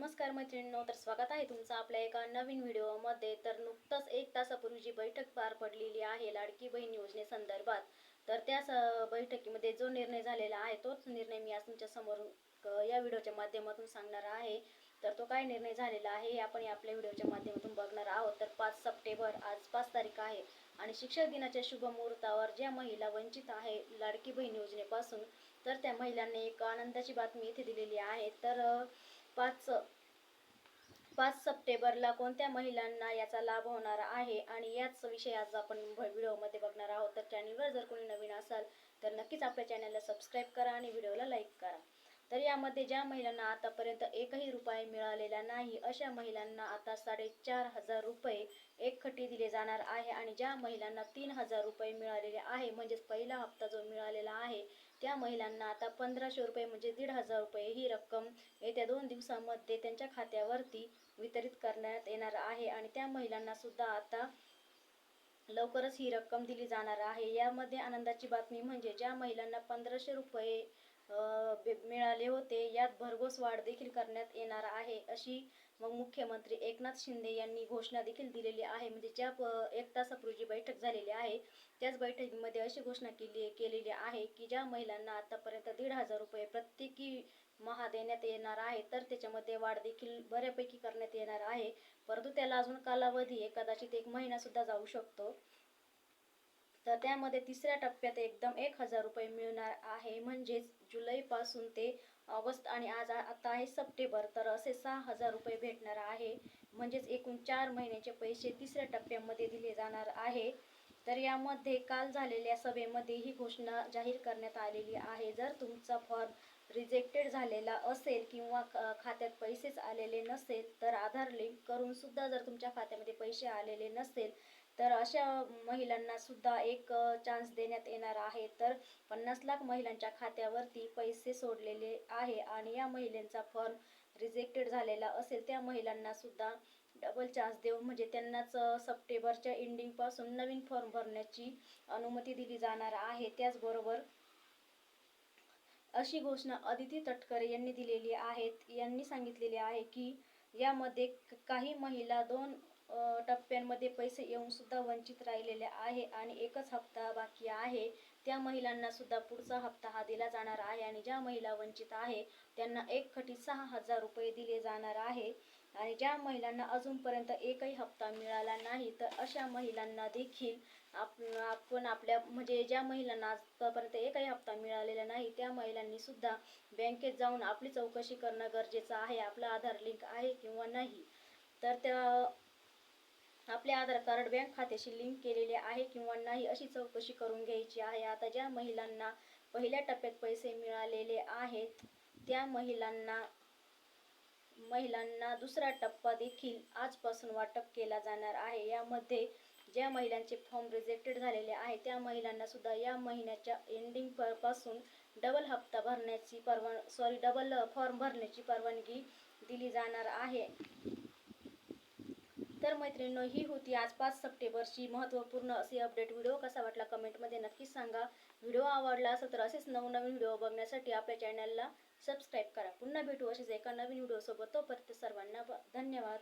नमस्कार मैत्रिणींनो तर स्वागत आहे तुमचं आपल्या एका नवीन व्हिडिओमध्ये. तर नुकतंच एक तासापूर्वी जी बैठक पार पडलेली आहे लाडकी बहीण योजनेसंदर्भात तर त्या स- बैठकीमध्ये जो निर्णय झालेला आहे तोच निर्णय मी आज तुमच्यासमोर या व्हिडिओच्या माध्यमातून सांगणार आहे. तर तो काय निर्णय झालेला आहे हे आपण आपल्या व्हिडिओच्या माध्यमातून बघणार आहोत. तर पाच सप्टेंबर आज पाच तारीख आहे आणि शिक्षक दिनाच्या शुभ मुहूर्तावर ज्या महिला वंचित आहे लाडकी बहीण योजनेपासून तर त्या महिलांनी एक आनंदाची बातमी इथे दिलेली आहे. तर पाच पाच सप्टेंबरला कोणत्या महिलांना याचा लाभ होणार आहे? आणि याच विषय आज आपण व्हिडिओमध्ये बघणार आहोत. तर चॅनलवर जर कोणी नवीन असाल तर नक्कीच आपल्या चॅनलला सबस्क्राईब करा आणि व्हिडिओला लाईक करा. तर यामध्ये ज्या महिलांना आतापर्यंत एकही रुपये मिळालेला नाही अशा महिलांना आता साडेचार हजार रुपये एक खटी दिले जाणार आहे आणि ज्या महिलांना तीन हजार रुपये मिळालेले आहे म्हणजेच पहिला हप्ता जो मिळालेला आहे त्या महिलांना आता पंधराशे रुपये म्हणजे दीड हजार रुपये ही रक्कम येत्या दोन दिवसामध्ये त्यांच्या खात्यावरती वितरित करण्यात येणार आहे आणि त्या महिलांना सुद्धा आता लवकरच ही रक्कम दिली जाणार आहे. यामध्ये आनंदाची बातमी म्हणजे ज्या महिलांना पंधराशे रुपये मिळाले होते. यात भरघोस वाढ देखील करण्यात येणार आहे अशी मग मुख्यमंत्री एकनाथ शिंदे यांनी घोषणा देखील दिलेली आहे. म्हणजे ज्या प- एक तासापूर्वी बैठक झालेली आहे त्याच बैठकीमध्ये अशी घोषणा केली केलेली आहे की ज्या महिलांना आतापर्यंत दीड हजार रुपये प्रत्येकी महा देण्यात येणार आहे तर त्याच्यामध्ये वाढ देखील बऱ्यापैकी करण्यात येणार आहे. परंतु त्याला अजून कालावधी आहे कदाचित एक महिना सुद्धा जाऊ शकतो. तर त्यामध्ये तिसऱ्या टप्प्यात एकदम एक हजार रुपये मिळणार आहे. म्हणजेच जुलैपासून ते ऑगस्ट आणि आज आता आहे सप्टेंबर तर असे सहा हजार रुपये भेटणार आहे. म्हणजेच एकूण चार महिन्याचे पैसे तिसऱ्या टप्प्यामध्ये दिले जाणार आहे. तर यामध्ये काल झालेल्या सभेमध्ये ही घोषणा जाहीर करण्यात आलेली आहे. जर तुमचा फॉर्म रिजेक्टेड झालेला असेल किंवा खात्यात पैसेच आलेले नसेल तर आधार लिंक करून सुद्धा जर तुमच्या खात्यामध्ये पैसे आलेले नसेल तर अशा महिलांना सुद्धा एक चान्स देण्यात येणार आहे. तर पन्नास लाख महिलांच्या खात्यावरती पैसे सोडलेले आहे आणि या महिलांचा फॉर्म रिजेक्टेड झालेला असेल त्या महिलांना सुद्धा डबल चान्स देऊन म्हणजे त्यांनाच सप्टेंबरच्या एंडिंगपासून नवीन फॉर्म भरण्याची अनुमती दिली जाणार आहे. त्याचबरोबर अशी घोषणा अदिती तटकरे यांनी दिलेली आहेत. यांनी सांगितलेले आहे की यामध्ये काही महिला दोन टप्प्यांमध्ये पैसे येऊन सुद्धा वंचित राहिलेले आहे आणि एकच हप्ता बाकी आहे. त्या महिलांना सुद्धा पुढचा हप्ता हा दिला जाणार आहे आणि ज्या महिला वंचित आहे त्यांना एक खटी सहा हजार रुपये दिले जाणार आहे. आणि ज्या महिलांना अजूनपर्यंत एकही हप्ता मिळाला नाही तर अशा महिलांना देखील आप आपण आपल्या म्हणजे ज्या महिलांना आजपर्यंत एकही हप्ता मिळालेला नाही त्या महिलांनी सुद्धा बँकेत जाऊन आपली चौकशी करणं गरजेचं आहे. आपलं आधार लिंक आहे किंवा नाही तर त्या आपले आधार कार्ड बँक खात्याशी लिंक केलेले आहे किंवा नाही अशी चौकशी करून घ्यायची आहे. आता ज्या महिलांना पहिल्या टप्प्यात पैसे मिळालेले आहेत त्या महिलांना महिलांना दुसरा टप्पा देखील आजपासून वाटप केला जाणार आहे. यामध्ये ज्या महिलांचे फॉर्म रिजेक्टेड झालेले आहे त्या महिलांना सुद्धा या महिन्याच्या एंडिंगपासून डबल हप्ता भरण्याची परवान सॉरी डबल फॉर्म भरण्याची परवानगी दिली जाणार आहे. तर मैत्रिणींनो ही होती आज पाच सप्टेंबरची महत्त्वपूर्ण असे अपडेट व्हिडिओ. कसा वाटला कमेंटमध्ये नक्कीच सांगा. व्हिडिओ आवडला असेल तर असेच नवनवीन व्हिडिओ बघण्यासाठी आपल्या चॅनलला सबस्क्राईब करा. पुन्हा भेटू अशीच एका नवीन व्हिडिओसोबत. तोपर्यंत सर्वांना धन्यवाद.